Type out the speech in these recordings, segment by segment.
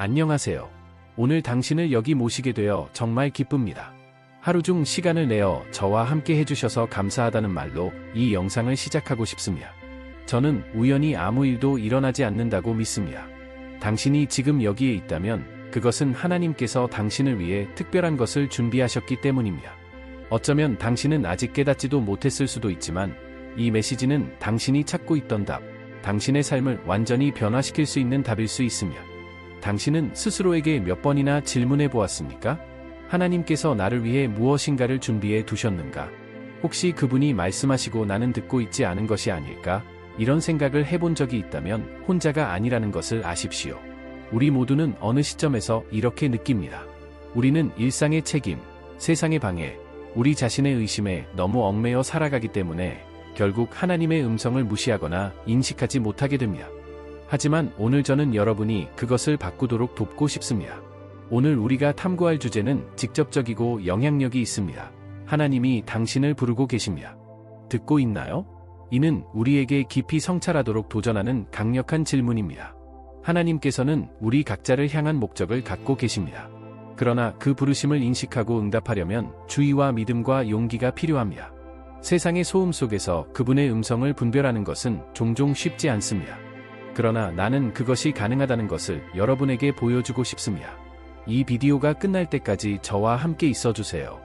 안녕하세요. 오늘 당신을 여기 모시게 되어 정말 기쁩니다. 하루 중 시간을 내어 저와 함께 해주셔서 감사하다는 말로 이 영상을 시작하고 싶습니다. 저는 우연히 아무 일도 일어나지 않는다고 믿습니다. 당신이 지금 여기에 있다면 그것은 하나님께서 당신을 위해 특별한 것을 준비하셨기 때문입니다. 어쩌면 당신은 아직 깨닫지도 못했을 수도 있지만 이 메시지는 당신이 찾고 있던 답, 당신의 삶을 완전히 변화시킬 수 있는 답일 수 있습니다. 당신은 스스로에게 몇 번이나 질문해 보았습니까? 하나님께서 나를 위해 무엇인가를 준비해 두셨는가? 혹시 그분이 말씀하시고 나는 듣고 있지 않은 것이 아닐까? 이런 생각을 해본 적이 있다면 혼자가 아니라는 것을 아십시오. 우리 모두는 어느 시점에서 이렇게 느낍니다. 우리는 일상의 책임, 세상의 방해, 우리 자신의 의심에 너무 얽매여 살아가기 때문에 결국 하나님의 음성을 무시하거나 인식하지 못하게 됩니다. 하지만 오늘 저는 여러분이 그것을 바꾸도록 돕고 싶습니다. 오늘 우리가 탐구할 주제는 직접적이고 영향력이 있습니다. 하나님이 당신을 부르고 계십니다. 듣고 있나요? 이는 우리에게 깊이 성찰하도록 도전하는 강력한 질문입니다. 하나님께서는 우리 각자를 향한 목적을 갖고 계십니다. 그러나 그 부르심을 인식하고 응답하려면 주의와 믿음과 용기가 필요합니다. 세상의 소음 속에서 그분의 음성을 분별하는 것은 종종 쉽지 않습니다. 그러나 나는 그것이 가능하다는 것을 여러분에게 보여주고 싶습니다. 이 비디오가 끝날 때까지 저와 함께 있어 주세요.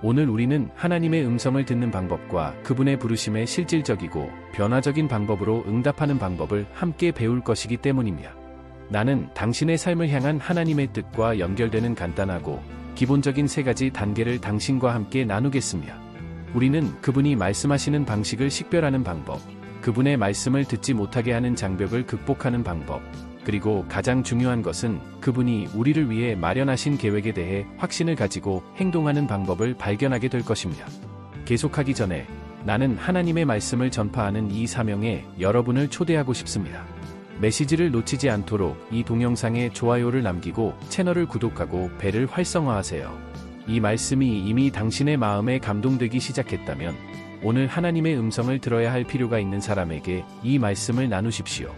오늘 우리는 하나님의 음성을 듣는 방법과 그분의 부르심에 실질적이고 변화적인 방법으로 응답하는 방법을 함께 배울 것이기 때문입니다. 나는 당신의 삶을 향한 하나님의 뜻과 연결되는 간단하고 기본적인 세 가지 단계를 당신과 함께 나누겠습니다. 우리는 그분이 말씀하시는 방식을 식별하는 방법, 그분의 말씀을 듣지 못하게 하는 장벽을 극복하는 방법, 그리고 가장 중요한 것은 그분이 우리를 위해 마련하신 계획에 대해 확신을 가지고 행동하는 방법을 발견하게 될 것입니다. 계속하기 전에 나는 하나님의 말씀을 전파하는 이 사명에 여러분을 초대하고 싶습니다. 메시지를 놓치지 않도록 이 동영상에 좋아요를 남기고 채널을 구독하고 벨을 활성화하세요. 이 말씀이 이미 당신의 마음에 감동되기 시작했다면 오늘 하나님의 음성을 들어야 할 필요가 있는 사람에게 이 말씀을 나누십시오.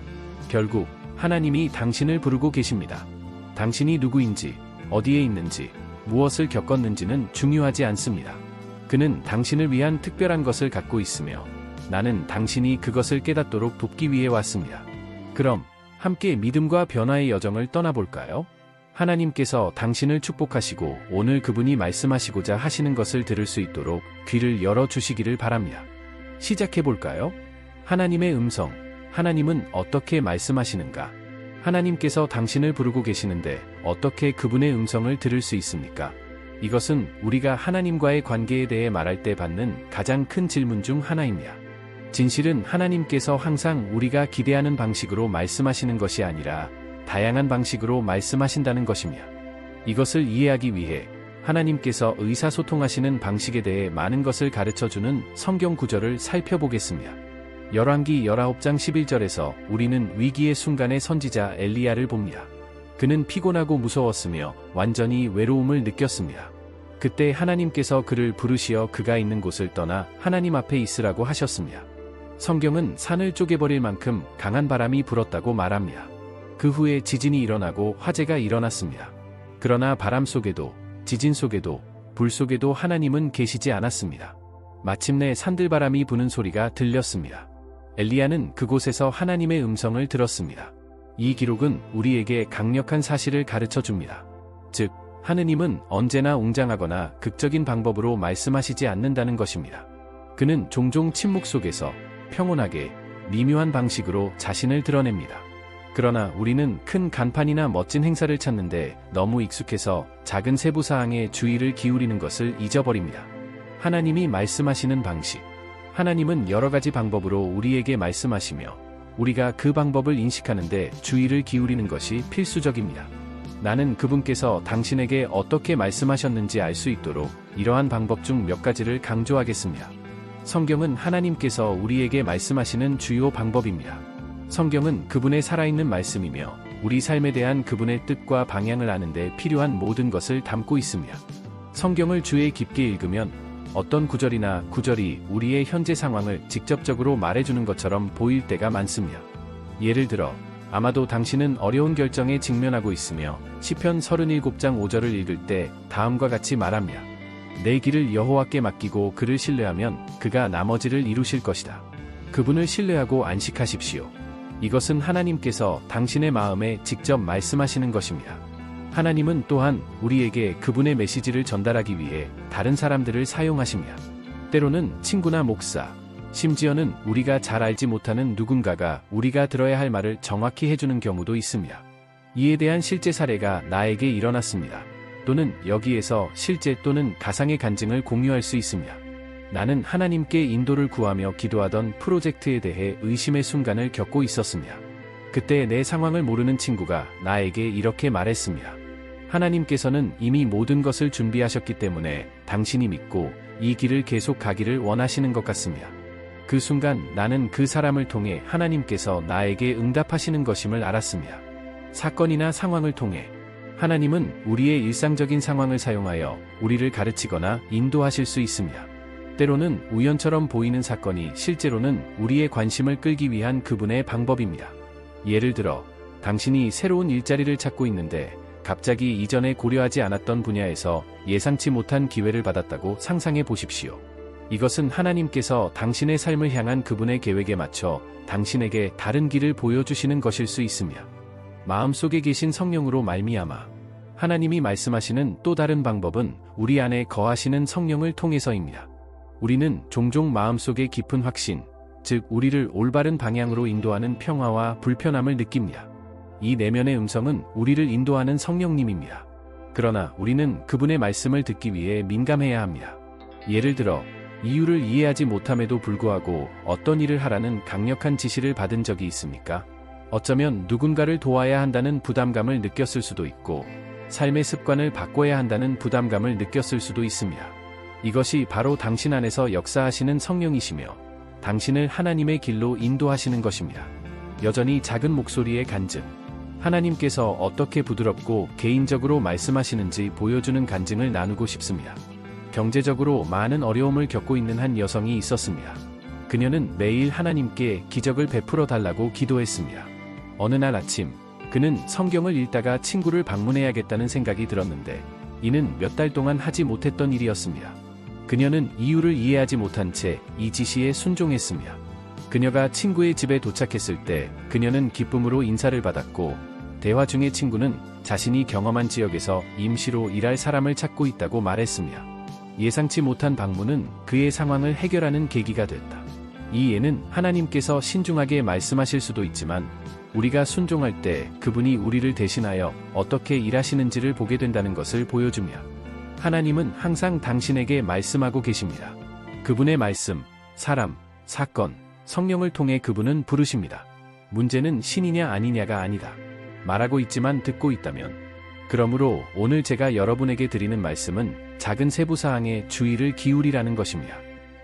결국 하나님이 당신을 부르고 계십니다. 당신이 누구인지, 어디에 있는지, 무엇을 겪었는지는 중요하지 않습니다. 그는 당신을 위한 특별한 것을 갖고 있으며 나는 당신이 그것을 깨닫도록 돕기 위해 왔습니다. 그럼 함께 믿음과 변화의 여정을 떠나볼까요? 하나님께서 당신을 축복하시고 오늘 그분이 말씀하시고자 하시는 것을 들을 수 있도록 귀를 열어주시기를 바랍니다. 시작해볼까요? 하나님의 음성. 하나님은 어떻게 말씀하시는가? 하나님께서 당신을 부르고 계시는데 어떻게 그분의 음성을 들을 수 있습니까? 이것은 우리가 하나님과의 관계에 대해 말할 때 받는 가장 큰 질문 중 하나입니다. 진실은 하나님께서 항상 우리가 기대하는 방식으로 말씀하시는 것이 아니라 다양한 방식으로 말씀하신다는 것입니다. 이것을 이해하기 위해 하나님께서 의사소통하시는 방식에 대해 많은 것을 가르쳐 주는 성경 구절을 살펴보겠습니다. 열왕기 19장 11절에서 우리는 위기의 순간의 선지자 엘리야를 봅니다. 그는 피곤하고 무서웠으며 완전히 외로움을 느꼈습니다. 그때 하나님께서 그를 부르시어 그가 있는 곳을 떠나 하나님 앞에 있으라고 하셨습니다. 성경은 산을 쪼개버릴 만큼 강한 바람이 불었다고 말합니다. 그 후에 지진이 일어나고 화재가 일어났습니다. 그러나 바람 속에도, 지진 속에도, 불 속에도 하나님은 계시지 않았습니다. 마침내 산들바람이 부는 소리가 들렸습니다. 엘리야는 그곳에서 하나님의 음성을 들었습니다. 이 기록은 우리에게 강력한 사실을 가르쳐 줍니다. 즉, 하느님은 언제나 웅장하거나 극적인 방법으로 말씀하시지 않는다는 것입니다. 그는 종종 침묵 속에서 평온하게 미묘한 방식으로 자신을 드러냅니다. 그러나 우리는 큰 간판이나 멋진 행사를 찾는데 너무 익숙해서 작은 세부 사항에 주의를 기울이는 것을 잊어버립니다. 하나님이 말씀하시는 방식. 하나님은 여러 가지 방법으로 우리에게 말씀하시며 우리가 그 방법을 인식하는데 주의를 기울이는 것이 필수적입니다. 나는 그분께서 당신에게 어떻게 말씀하셨는지 알 수 있도록 이러한 방법 중 몇 가지를 강조하겠습니다. 성경은 하나님께서 우리에게 말씀하시는 주요 방법입니다. 성경은 그분의 살아있는 말씀이며 우리 삶에 대한 그분의 뜻과 방향을 아는데 필요한 모든 것을 담고 있습니다. 성경을 주에 깊게 읽으면 어떤 구절이나 구절이 우리의 현재 상황을 직접적으로 말해주는 것처럼 보일 때가 많습니다. 예를 들어, 아마도 당신은 어려운 결정에 직면하고 있으며 시편 37장 5절을 읽을 때 다음과 같이 말합니다. 내 길을 여호와께 맡기고 그를 신뢰하면 그가 나머지를 이루실 것이다. 그분을 신뢰하고 안식하십시오. 이것은 하나님께서 당신의 마음에 직접 말씀하시는 것입니다. 하나님은 또한 우리에게 그분의 메시지를 전달하기 위해 다른 사람들을 사용하십니다. 때로는 친구나 목사, 심지어는 우리가 잘 알지 못하는 누군가가 우리가 들어야 할 말을 정확히 해주는 경우도 있습니다. 이에 대한 실제 사례가 나에게 일어났습니다. 또는 여기에서 실제 또는 가상의 간증을 공유할 수 있습니다. 나는 하나님께 인도를 구하며 기도하던 프로젝트에 대해 의심의 순간을 겪고 있었습니다. 그때 내 상황을 모르는 친구가 나에게 이렇게 말했습니다. 하나님께서는 이미 모든 것을 준비하셨기 때문에 당신이 믿고 이 길을 계속 가기를 원하시는 것 같습니다. 그 순간 나는 그 사람을 통해 하나님께서 나에게 응답하시는 것임을 알았습니다. 사건이나 상황을 통해 하나님은 우리의 일상적인 상황을 사용하여 우리를 가르치거나 인도하실 수 있습니다. 때로는 우연처럼 보이는 사건이 실제로는 우리의 관심을 끌기 위한 그분의 방법입니다. 예를 들어, 당신이 새로운 일자리를 찾고 있는데 갑자기 이전에 고려하지 않았던 분야에서 예상치 못한 기회를 받았다고 상상해 보십시오. 이것은 하나님께서 당신의 삶을 향한 그분의 계획에 맞춰 당신에게 다른 길을 보여주시는 것일 수 있습니다. 마음속에 계신 성령으로 말미암아 하나님이 말씀하시는 또 다른 방법은 우리 안에 거하시는 성령을 통해서입니다. 우리는 종종 마음속에 깊은 확신, 즉 우리를 올바른 방향으로 인도하는 평화와 불편함을 느낍니다. 이 내면의 음성은 우리를 인도하는 성령님입니다. 그러나 우리는 그분의 말씀을 듣기 위해 민감해야 합니다. 예를 들어, 이유를 이해하지 못함에도 불구하고 어떤 일을 하라는 강력한 지시를 받은 적이 있습니까? 어쩌면 누군가를 도와야 한다는 부담감을 느꼈을 수도 있고, 삶의 습관을 바꿔야 한다는 부담감을 느꼈을 수도 있습니다. 이것이 바로 당신 안에서 역사하시는 성령이시며, 당신을 하나님의 길로 인도하시는 것입니다. 여전히 작은 목소리의 간증. 하나님께서 어떻게 부드럽고 개인적으로 말씀하시는지 보여주는 간증을 나누고 싶습니다. 경제적으로 많은 어려움을 겪고 있는 한 여성이 있었습니다. 그녀는 매일 하나님께 기적을 베풀어 달라고 기도했습니다. 어느 날 아침, 그는 성경을 읽다가 친구를 방문해야겠다는 생각이 들었는데, 이는 몇 달 동안 하지 못했던 일이었습니다. 그녀는 이유를 이해하지 못한 채 이 지시에 순종했습니다. 그녀가 친구의 집에 도착했을 때 그녀는 기쁨으로 인사를 받았고, 대화 중에 친구는 자신이 경험한 지역에서 임시로 일할 사람을 찾고 있다고 말했습니다. 예상치 못한 방문은 그의 상황을 해결하는 계기가 됐다. 이 예는 하나님께서 신중하게 말씀하실 수도 있지만 우리가 순종할 때 그분이 우리를 대신하여 어떻게 일하시는지를 보게 된다는 것을 보여주며 하나님은 항상 당신에게 말씀하고 계십니다. 그분의 말씀, 사람, 사건, 성령을 통해 그분은 부르십니다. 문제는 신이냐 아니냐가 아니다. 말하고 있지만 듣고 있다면. 그러므로 오늘 제가 여러분에게 드리는 말씀은 작은 세부사항에 주의를 기울이라는 것입니다.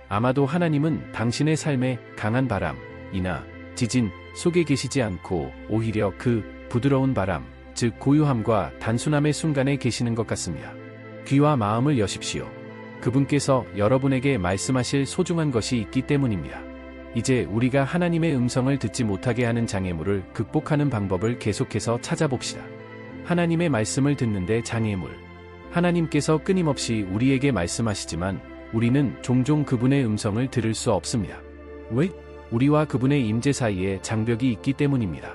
아마도 하나님은 당신의 삶에 강한 바람, 이나 지진 속에 계시지 않고 오히려 그 부드러운 바람, 즉 고요함과 단순함의 순간에 계시는 것 같습니다. 귀와 마음을 여십시오. 그분께서 여러분에게 말씀하실 소중한 것이 있기 때문입니다. 이제 우리가 하나님의 음성을 듣지 못하게 하는 장애물을 극복하는 방법을 계속해서 찾아봅시다. 하나님의 말씀을 듣는데 장애물. 하나님께서 끊임없이 우리에게 말씀하시지만 우리는 종종 그분의 음성을 들을 수 없습니다. 왜? 우리와 그분의 임재 사이에 장벽이 있기 때문입니다.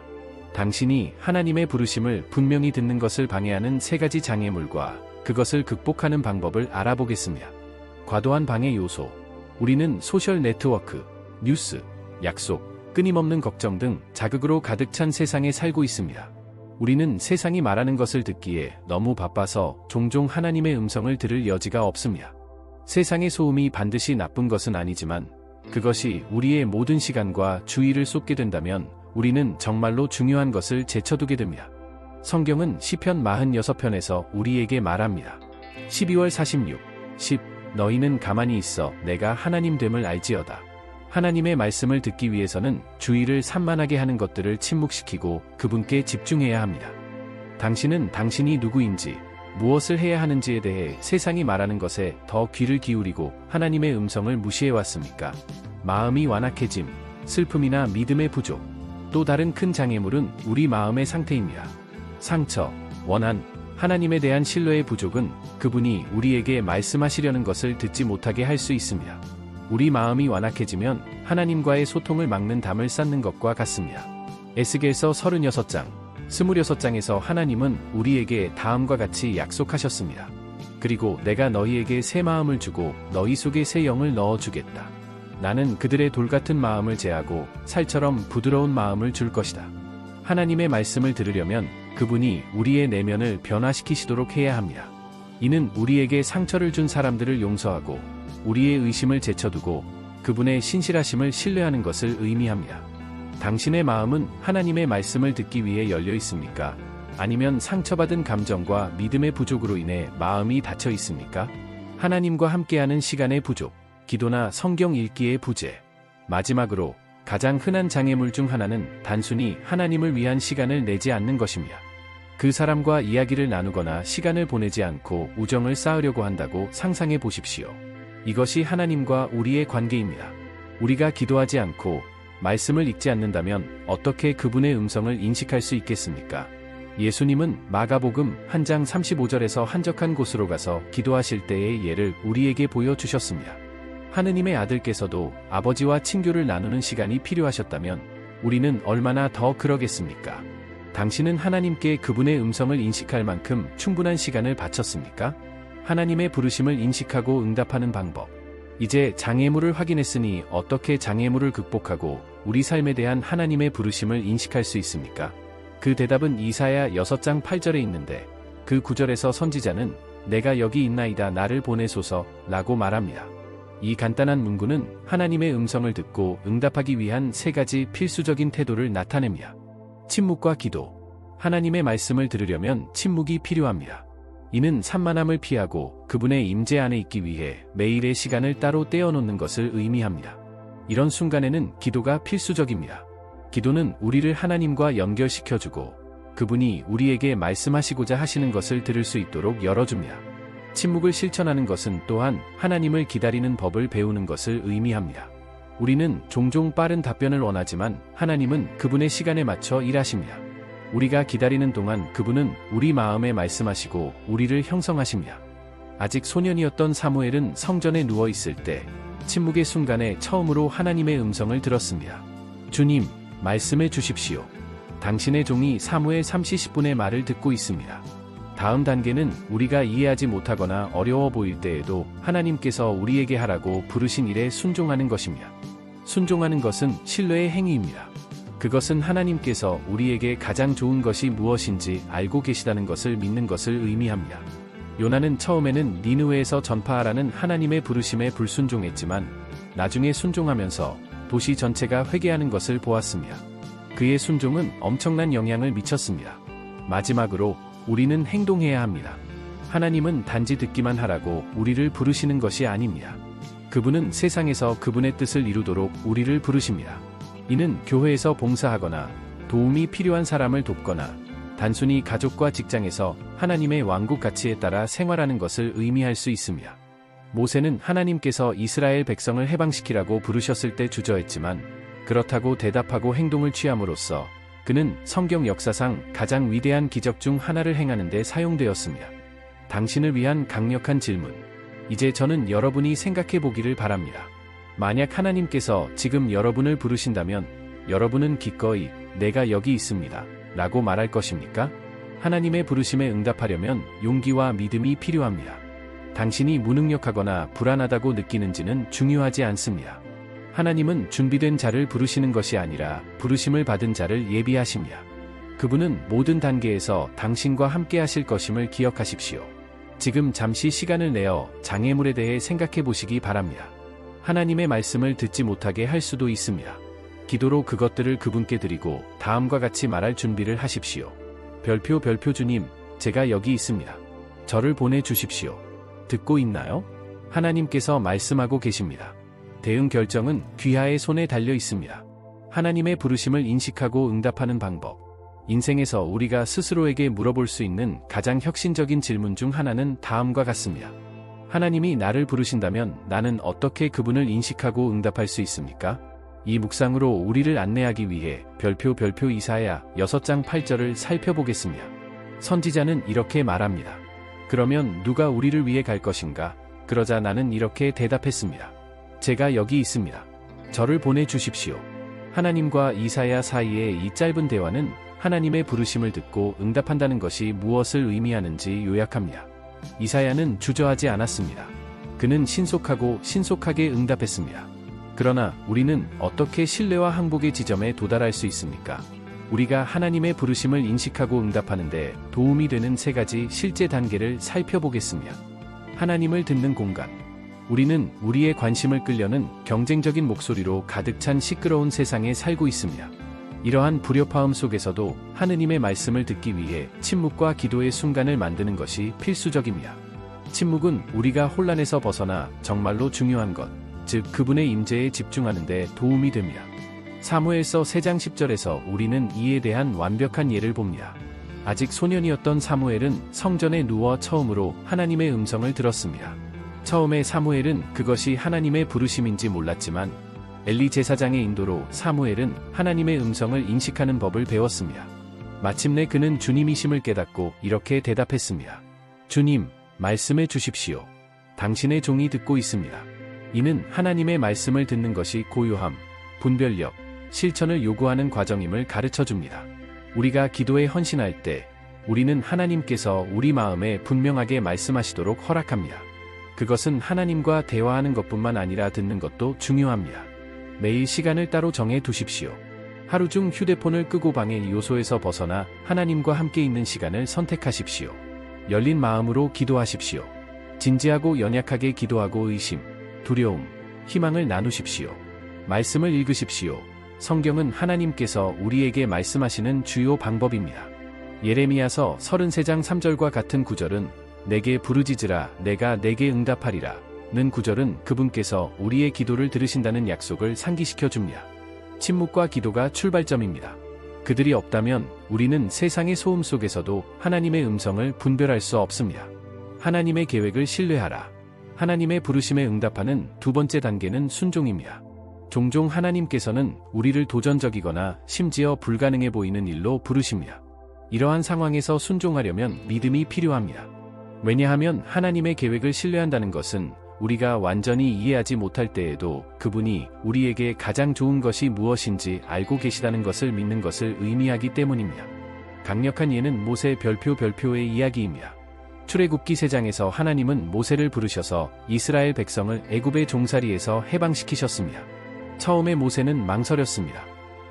당신이 하나님의 부르심을 분명히 듣는 것을 방해하는 세 가지 장애물과 그것을 극복하는 방법을 알아보겠습니다. 과도한 방해 요소. 우리는 소셜 네트워크, 뉴스, 약속, 끊임없는 걱정 등 자극으로 가득 찬 세상에 살고 있습니다. 우리는 세상이 말하는 것을 듣기에 너무 바빠서 종종 하나님의 음성을 들을 여지가 없습니다. 세상의 소음이 반드시 나쁜 것은 아니지만 그것이 우리의 모든 시간과 주의를 쏟게 된다면 우리는 정말로 중요한 것을 제쳐두게 됩니다. 성경은 시편 46편에서 우리에게 말합니다. 12월 46, 10 너희는 가만히 있어 내가 하나님 됨을 알지어다. 하나님의 말씀을 듣기 위해서는 주의를 산만하게 하는 것들을 침묵시키고 그분께 집중해야 합니다. 당신은 당신이 누구인지, 무엇을 해야 하는지에 대해 세상이 말하는 것에 더 귀를 기울이고 하나님의 음성을 무시해 왔습니까? 마음이 완악해짐, 슬픔이나 믿음의 부족. 또 다른 큰 장애물은 우리 마음의 상태입니다. 상처, 원한, 하나님에 대한 신뢰의 부족은 그분이 우리에게 말씀하시려는 것을 듣지 못하게 할 수 있습니다. 우리 마음이 완악해지면 하나님과의 소통을 막는 담을 쌓는 것과 같습니다. 에스겔서 36장, 26장에서 하나님은 우리에게 다음과 같이 약속하셨습니다. 그리고 내가 너희에게 새 마음을 주고 너희 속에 새 영을 넣어 주겠다. 나는 그들의 돌 같은 마음을 제하고 살처럼 부드러운 마음을 줄 것이다. 하나님의 말씀을 들으려면 그분이 우리의 내면을 변화시키시도록 해야 합니다. 이는 우리에게 상처를 준 사람들을 용서하고 우리의 의심을 제쳐두고 그분의 신실하심을 신뢰하는 것을 의미합니다. 당신의 마음은 하나님의 말씀을 듣기 위해 열려 있습니까? 아니면 상처받은 감정과 믿음의 부족으로 인해 마음이 닫혀 있습니까? 하나님과 함께하는 시간의 부족, 기도나 성경 읽기의 부재. 마지막으로 가장 흔한 장애물 중 하나는 단순히 하나님을 위한 시간을 내지 않는 것입니다. 그 사람과 이야기를 나누거나 시간을 보내지 않고 우정을 쌓으려고 한다고 상상해 보십시오. 이것이 하나님과 우리의 관계입니다. 우리가 기도하지 않고 말씀을 읽지 않는다면 어떻게 그분의 음성을 인식할 수 있겠습니까? 예수님은 마가복음 한 장 35절에서 한적한 곳으로 가서 기도하실 때의 예를 우리에게 보여주셨습니다. 하느님의 아들께서도 아버지와 친교를 나누는 시간이 필요하셨다면 우리는 얼마나 더 그러겠습니까? 당신은 하나님께 그분의 음성을 인식할 만큼 충분한 시간을 바쳤습니까? 하나님의 부르심을 인식하고 응답하는 방법. 이제 장애물을 확인했으니 어떻게 장애물을 극복하고 우리 삶에 대한 하나님의 부르심을 인식할 수 있습니까? 그 대답은 이사야 6장 8절에 있는데 그 구절에서 선지자는 내가 여기 있나이다 나를 보내소서 라고 말합니다. 이 간단한 문구는 하나님의 음성을 듣고 응답하기 위한 세 가지 필수적인 태도를 나타냅니다. 침묵과 기도. 하나님의 말씀을 들으려면 침묵이 필요합니다. 이는 산만함을 피하고 그분의 임재 안에 있기 위해 매일의 시간을 따로 떼어놓는 것을 의미합니다. 이런 순간에는 기도가 필수적입니다. 기도는 우리를 하나님과 연결시켜주고 그분이 우리에게 말씀하시고자 하시는 것을 들을 수 있도록 열어줍니다. 침묵을 실천하는 것은 또한 하나님을 기다리는 법을 배우는 것을 의미합니다. 우리는 종종 빠른 답변을 원하지만 하나님은 그분의 시간에 맞춰 일하십니다. 우리가 기다리는 동안 그분은 우리 마음에 말씀하시고 우리를 형성하십니다. 아직 소년이었던 사무엘은 성전에 누워 있을 때 침묵의 순간에 처음으로 하나님의 음성을 들었습니다. 주님, 말씀해 주십시오. 당신의 종이 사무엘 30분의 말을 듣고 있습니다. 다음 단계는 우리가 이해하지 못하거나 어려워 보일 때에도 하나님께서 우리에게 하라고 부르신 일에 순종하는 것입니다. 순종하는 것은 신뢰의 행위입니다. 그것은 하나님께서 우리에게 가장 좋은 것이 무엇인지 알고 계시다는 것을 믿는 것을 의미합니다. 요나는 처음에는 니느웨에서 전파하라는 하나님의 부르심에 불순종했지만 나중에 순종하면서 도시 전체가 회개하는 것을 보았습니다. 그의 순종은 엄청난 영향을 미쳤습니다. 마지막으로 우리는 행동해야 합니다. 하나님은 단지 듣기만 하라고 우리를 부르시는 것이 아닙니다. 그분은 세상에서 그분의 뜻을 이루도록 우리를 부르십니다. 이는 교회에서 봉사하거나 도움이 필요한 사람을 돕거나 단순히 가족과 직장에서 하나님의 왕국 가치에 따라 생활하는 것을 의미할 수 있습니다. 모세는 하나님께서 이스라엘 백성을 해방시키라고 부르셨을 때 주저했지만 그렇다고 대답하고 행동을 취함으로써 그는 성경 역사상 가장 위대한 기적 중 하나를 행하는 데 사용되었습니다. 당신을 위한 강력한 질문. 이제 저는 여러분이 생각해 보기를 바랍니다. 만약 하나님께서 지금 여러분을 부르신다면 여러분은 기꺼이 내가 여기 있습니다. 라고 말할 것입니까? 하나님의 부르심에 응답하려면 용기와 믿음이 필요합니다. 당신이 무능력하거나 불안하다고 느끼는지는 중요하지 않습니다. 하나님은 준비된 자를 부르시는 것이 아니라 부르심을 받은 자를 예비하십니다. 그분은 모든 단계에서 당신과 함께 하실 것임을 기억하십시오. 지금 잠시 시간을 내어 장애물에 대해 생각해 보시기 바랍니다. 하나님의 말씀을 듣지 못하게 할 수도 있습니다. 기도로 그것들을 그분께 드리고 다음과 같이 말할 준비를 하십시오. 별표 별표 주님, 제가 여기 있습니다. 저를 보내 주십시오. 듣고 있나요? 하나님께서 말씀하고 계십니다. 대응 결정은 귀하의 손에 달려 있습니다. 하나님의 부르심을 인식하고 응답하는 방법. 인생에서 우리가 스스로에게 물어볼 수 있는 가장 혁신적인 질문 중 하나는 다음과 같습니다. 하나님이 나를 부르신다면 나는 어떻게 그분을 인식하고 응답할 수 있습니까? 이 묵상으로 우리를 안내하기 위해 별표 별표 이사야 6장 8절을 살펴보겠습니다. 선지자는 이렇게 말합니다. 그러면 누가 우리를 위해 갈 것인가? 그러자 나는 이렇게 대답했습니다. 제가 여기 있습니다. 저를 보내주십시오. 하나님과 이사야 사이의 이 짧은 대화는 하나님의 부르심을 듣고 응답한다는 것이 무엇을 의미하는지 요약합니다. 이사야는 주저하지 않았습니다. 그는 신속하고 신속하게 응답했습니다. 그러나 우리는 어떻게 신뢰와 항복의 지점에 도달할 수 있습니까? 우리가 하나님의 부르심을 인식하고 응답하는데 도움이 되는 세 가지 실제 단계를 살펴보겠습니다. 하나님을 듣는 공간. 우리는 우리의 관심을 끌려는 경쟁적인 목소리로 가득 찬 시끄러운 세상에 살고 있습니다. 이러한 불협화음 속에서도 하느님의 말씀을 듣기 위해 침묵과 기도의 순간을 만드는 것이 필수적입니다. 침묵은 우리가 혼란에서 벗어나 정말로 중요한 것, 즉 그분의 임재에 집중하는 데 도움이 됩니다. 사무엘서 3장 10절에서 우리는 이에 대한 완벽한 예를 봅니다. 아직 소년이었던 사무엘은 성전에 누워 처음으로 하나님의 음성을 들었습니다. 처음에 사무엘은 그것이 하나님의 부르심인지 몰랐지만 엘리 제사장의 인도로 사무엘은 하나님의 음성을 인식하는 법을 배웠습니다. 마침내 그는 주님이심을 깨닫고 이렇게 대답했습니다. 주님, 말씀해 주십시오. 당신의 종이 듣고 있습니다. 이는 하나님의 말씀을 듣는 것이 고요함, 분별력, 실천을 요구하는 과정임을 가르쳐 줍니다. 우리가 기도에 헌신할 때 우리는 하나님께서 우리 마음에 분명하게 말씀하시도록 허락합니다. 그것은 하나님과 대화하는 것뿐만 아니라 듣는 것도 중요합니다. 매일 시간을 따로 정해 두십시오. 하루 중 휴대폰을 끄고 방의 요소에서 벗어나 하나님과 함께 있는 시간을 선택하십시오. 열린 마음으로 기도하십시오. 진지하고 연약하게 기도하고 의심, 두려움, 희망을 나누십시오. 말씀을 읽으십시오. 성경은 하나님께서 우리에게 말씀하시는 주요 방법입니다. 예레미야서 33장 3절과 같은 구절은 내게 부르짖으라 내가 내게 응답하리라 는 구절은 그분께서 우리의 기도를 들으신다는 약속을 상기시켜 줍니다. 침묵과 기도가 출발점입니다. 그들이 없다면 우리는 세상의 소음 속에서도 하나님의 음성을 분별할 수 없습니다. 하나님의 계획을 신뢰하라. 하나님의 부르심에 응답하는 두 번째 단계는 순종입니다. 종종 하나님께서는 우리를 도전적이거나 심지어 불가능해 보이는 일로 부르십니다. 이러한 상황에서 순종하려면 믿음이 필요합니다. 왜냐하면 하나님의 계획을 신뢰한다는 것은 우리가 완전히 이해하지 못할 때에도 그분이 우리에게 가장 좋은 것이 무엇인지 알고 계시다는 것을 믿는 것을 의미하기 때문입니다. 강력한 예는 모세 별표 별표의 이야기입니다. 출애굽기 3장에서 하나님은 모세를 부르셔서 이스라엘 백성을 애굽의 종살이에서 해방시키셨습니다. 처음에 모세는 망설였습니다.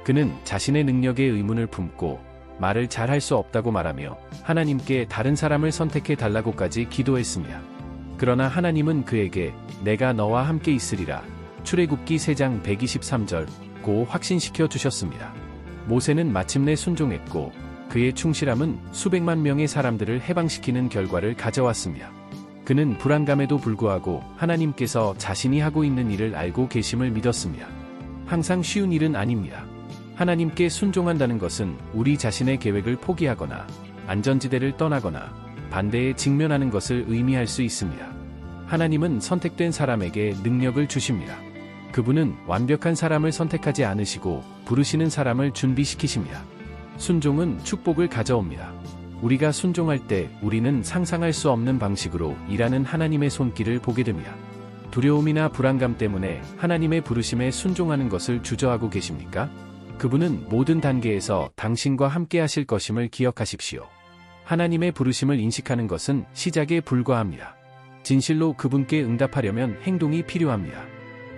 그는 자신의 능력에 의문을 품고 말을 잘 할 수 없다고 말하며 하나님께 다른 사람을 선택해 달라고까지 기도했습니다. 그러나 하나님은 그에게 내가 너와 함께 있으리라. 출애굽기 3장 123절 고 확신시켜 주셨습니다. 모세는 마침내 순종했고 그의 충실함은 수백만 명의 사람들을 해방시키는 결과를 가져왔습니다. 그는 불안감에도 불구하고 하나님께서 자신이 하고 있는 일을 알고 계심을 믿었습니다. 항상 쉬운 일은 아닙니다. 하나님께 순종한다는 것은 우리 자신의 계획을 포기하거나 안전지대를 떠나거나 반대에 직면하는 것을 의미할 수 있습니다. 하나님은 선택된 사람에게 능력을 주십니다. 그분은 완벽한 사람을 선택하지 않으시고 부르시는 사람을 준비시키십니다. 순종은 축복을 가져옵니다. 우리가 순종할 때 우리는 상상할 수 없는 방식으로 일하는 하나님의 손길을 보게 됩니다. 두려움이나 불안감 때문에 하나님의 부르심에 순종하는 것을 주저하고 계십니까? 그분은 모든 단계에서 당신과 함께 하실 것임을 기억하십시오. 하나님의 부르심을 인식하는 것은 시작에 불과합니다. 진실로 그분께 응답하려면 행동이 필요합니다.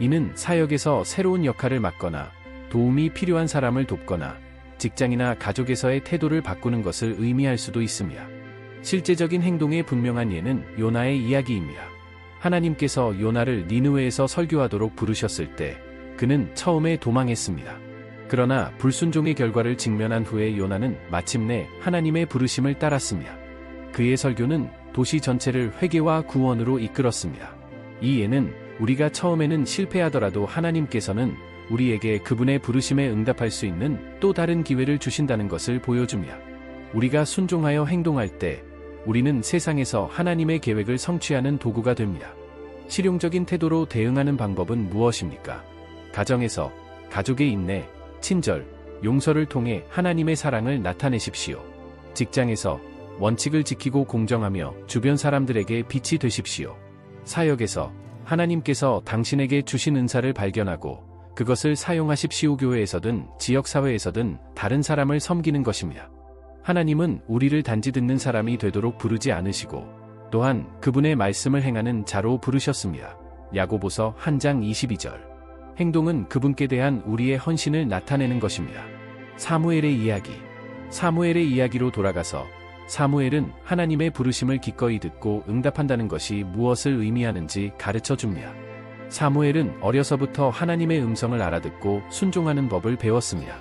이는 사역에서 새로운 역할을 맡거나 도움이 필요한 사람을 돕거나 직장이나 가족에서의 태도를 바꾸는 것을 의미할 수도 있습니다. 실제적인 행동의 분명한 예는 요나의 이야기입니다. 하나님께서 요나를 니누웨에서 설교하도록 부르셨을 때 그는 처음에 도망했습니다. 그러나 불순종의 결과를 직면한 후에 요나는 마침내 하나님의 부르심을 따랐습니다. 그의 설교는 도시 전체를 회개와 구원으로 이끌었습니다. 이 예는 우리가 처음에는 실패하더라도 하나님께서는 우리에게 그분의 부르심에 응답할 수 있는 또 다른 기회를 주신다는 것을 보여줍니다. 우리가 순종하여 행동할 때 우리는 세상에서 하나님의 계획을 성취하는 도구가 됩니다. 실용적인 태도로 대응하는 방법은 무엇입니까? 가정에서, 가족의 인내, 친절, 용서를 통해 하나님의 사랑을 나타내십시오. 직장에서 원칙을 지키고 공정하며 주변 사람들에게 빛이 되십시오. 사역에서 하나님께서 당신에게 주신 은사를 발견하고 그것을 사용하십시오. 교회에서든 지역사회에서든 다른 사람을 섬기는 것입니다. 하나님은 우리를 단지 듣는 사람이 되도록 부르지 않으시고 또한 그분의 말씀을 행하는 자로 부르셨습니다. 야고보서 한장 22절. 행동은 그분께 대한 우리의 헌신을 나타내는 것입니다. 사무엘의 이야기. 사무엘의 이야기로 돌아가서 사무엘은 하나님의 부르심을 기꺼이 듣고 응답한다는 것이 무엇을 의미하는지 가르쳐 줍니다. 사무엘은 어려서부터 하나님의 음성을 알아듣고 순종하는 법을 배웠습니다.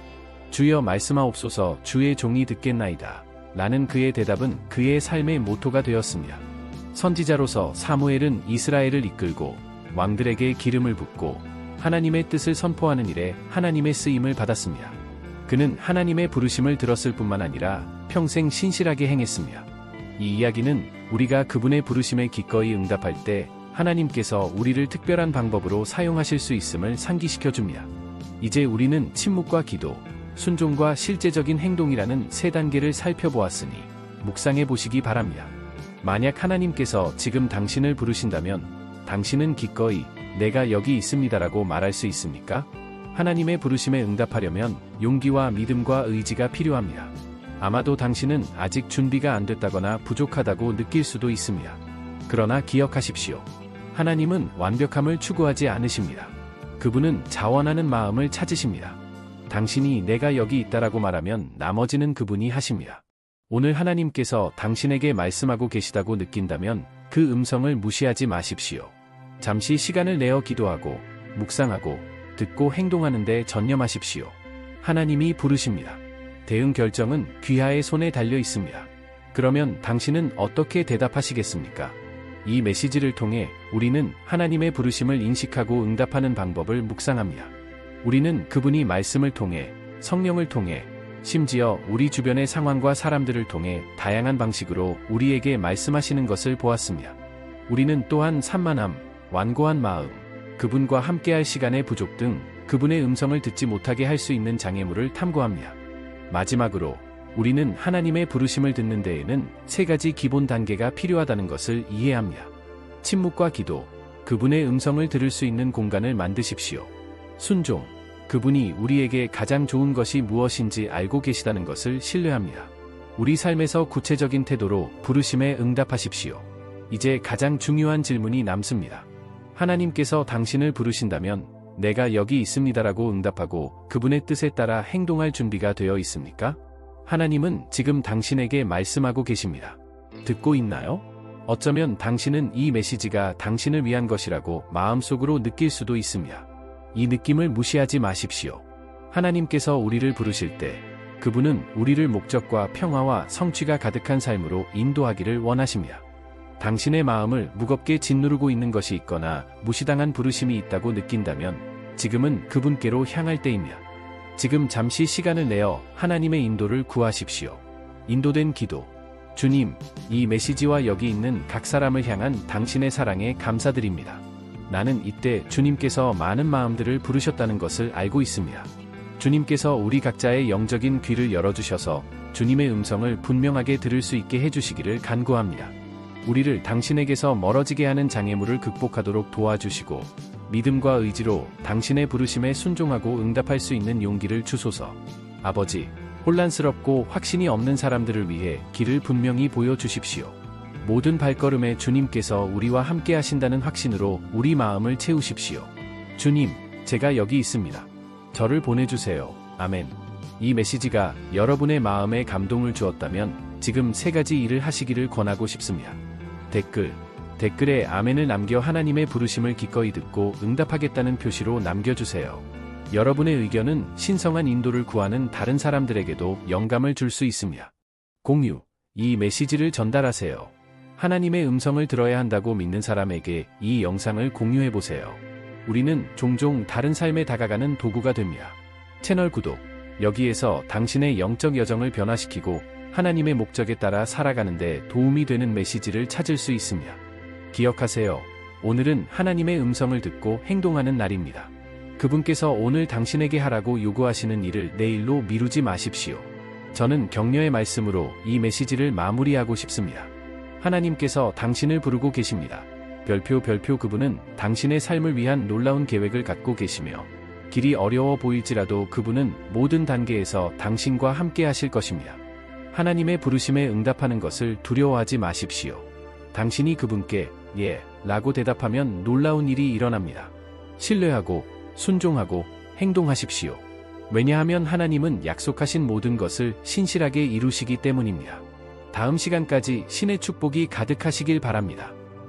주여 말씀하옵소서 주의 종이 듣겠나이다. 라는 그의 대답은 그의 삶의 모토가 되었습니다. 선지자로서 사무엘은 이스라엘을 이끌고 왕들에게 기름을 붓고 하나님의 뜻을 선포하는 일에 하나님의 쓰임을 받았습니다. 그는 하나님의 부르심을 들었을 뿐만 아니라 평생 신실하게 행했습니다. 이 이야기는 우리가 그분의 부르심에 기꺼이 응답할 때 하나님께서 우리를 특별한 방법으로 사용하실 수 있음을 상기시켜 줍니다. 이제 우리는 침묵과 기도, 순종과 실제적인 행동이라는 세 단계를 살펴보았으니 묵상해 보시기 바랍니다. 만약 하나님께서 지금 당신을 부르신다면 당신은 기꺼이 내가 여기 있습니다라고 말할 수 있습니까? 하나님의 부르심에 응답하려면 용기와 믿음과 의지가 필요합니다. 아마도 당신은 아직 준비가 안 됐다거나 부족하다고 느낄 수도 있습니다. 그러나 기억하십시오. 하나님은 완벽함을 추구하지 않으십니다. 그분은 자원하는 마음을 찾으십니다. 당신이 내가 여기 있다라고 말하면 나머지는 그분이 하십니다. 오늘 하나님께서 당신에게 말씀하고 계시다고 느낀다면 그 음성을 무시하지 마십시오. 잠시 시간을 내어 기도하고 묵상하고 듣고 행동하는 데 전념하십시오. 하나님이 부르십니다. 대응 결정은 귀하의 손에 달려 있습니다. 그러면 당신은 어떻게 대답하시겠습니까? 이 메시지를 통해 우리는 하나님의 부르심을 인식하고 응답하는 방법을 묵상합니다. 우리는 그분이 말씀을 통해 성령을 통해 심지어 우리 주변의 상황과 사람들을 통해 다양한 방식으로 우리에게 말씀하시는 것을 보았습니다. 우리는 또한 산만함, 완고한 마음, 그분과 함께할 시간의 부족 등 그분의 음성을 듣지 못하게 할 수 있는 장애물을 탐구합니다. 마지막으로 우리는 하나님의 부르심을 듣는 데에는 세 가지 기본 단계가 필요하다는 것을 이해합니다. 침묵과 기도, 그분의 음성을 들을 수 있는 공간을 만드십시오. 순종, 그분이 우리에게 가장 좋은 것이 무엇인지 알고 계시다는 것을 신뢰합니다. 우리 삶에서 구체적인 태도로 부르심에 응답하십시오. 이제 가장 중요한 질문이 남습니다. 하나님께서 당신을 부르신다면 내가 여기 있습니다라고 응답하고 그분의 뜻에 따라 행동할 준비가 되어 있습니까? 하나님은 지금 당신에게 말씀하고 계십니다. 듣고 있나요? 어쩌면 당신은 이 메시지가 당신을 위한 것이라고 마음속으로 느낄 수도 있습니다. 이 느낌을 무시하지 마십시오. 하나님께서 우리를 부르실 때 그분은 우리를 목적과 평화와 성취가 가득한 삶으로 인도하기를 원하십니다. 당신의 마음을 무겁게 짓누르고 있는 것이 있거나 무시당한 부르심이 있다고 느낀다면 지금은 그분께로 향할 때입니다. 지금 잠시 시간을 내어 하나님의 인도를 구하십시오. 인도된 기도. 주님, 이 메시지와 여기 있는 각 사람을 향한 당신의 사랑에 감사드립니다. 나는 이때 주님께서 많은 마음들을 부르셨다는 것을 알고 있습니다. 주님께서 우리 각자의 영적인 귀를 열어주셔서 주님의 음성을 분명하게 들을 수 있게 해주시기를 간구합니다. 우리를 당신에게서 멀어지게 하는 장애물을 극복하도록 도와주시고 믿음과 의지로 당신의 부르심에 순종하고 응답할 수 있는 용기를 주소서. 아버지, 혼란스럽고 확신이 없는 사람들을 위해 길을 분명히 보여주십시오. 모든 발걸음에 주님께서 우리와 함께 하신다는 확신으로 우리 마음을 채우십시오. 주님, 제가 여기 있습니다. 저를 보내주세요. 아멘. 이 메시지가 여러분의 마음에 감동을 주었다면 지금 세 가지 일을 하시기를 권하고 싶습니다. 댓글, 댓글에 아멘을 남겨 하나님의 부르심을 기꺼이 듣고 응답하겠다는 표시로 남겨주세요. 여러분의 의견은 신성한 인도를 구하는 다른 사람들에게도 영감을 줄 수 있습니다. 공유, 이 메시지를 전달하세요. 하나님의 음성을 들어야 한다고 믿는 사람에게 이 영상을 공유해 보세요. 우리는 종종 다른 삶에 다가가는 도구가 됩니다. 채널 구독, 여기에서 당신의 영적 여정을 변화시키고 하나님의 목적에 따라 살아가는데 도움이 되는 메시지를 찾을 수 있습니다. 기억하세요. 오늘은 하나님의 음성을 듣고 행동하는 날입니다. 그분께서 오늘 당신에게 하라고 요구하시는 일을 내일로 미루지 마십시오. 저는 격려의 말씀으로 이 메시지를 마무리하고 싶습니다. 하나님께서 당신을 부르고 계십니다. 별표 별표 그분은 당신의 삶을 위한 놀라운 계획을 갖고 계시며 길이 어려워 보일지라도 그분은 모든 단계에서 당신과 함께 하실 것입니다. 하나님의 부르심에 응답하는 것을 두려워하지 마십시오. 당신이 그분께 예 라고 대답하면 놀라운 일이 일어납니다. 신뢰하고 순종하고 행동하십시오. 왜냐하면 하나님은 약속하신 모든 것을 신실하게 이루시기 때문입니다. 다음 시간까지 신의 축복이 가득하시길 바랍니다.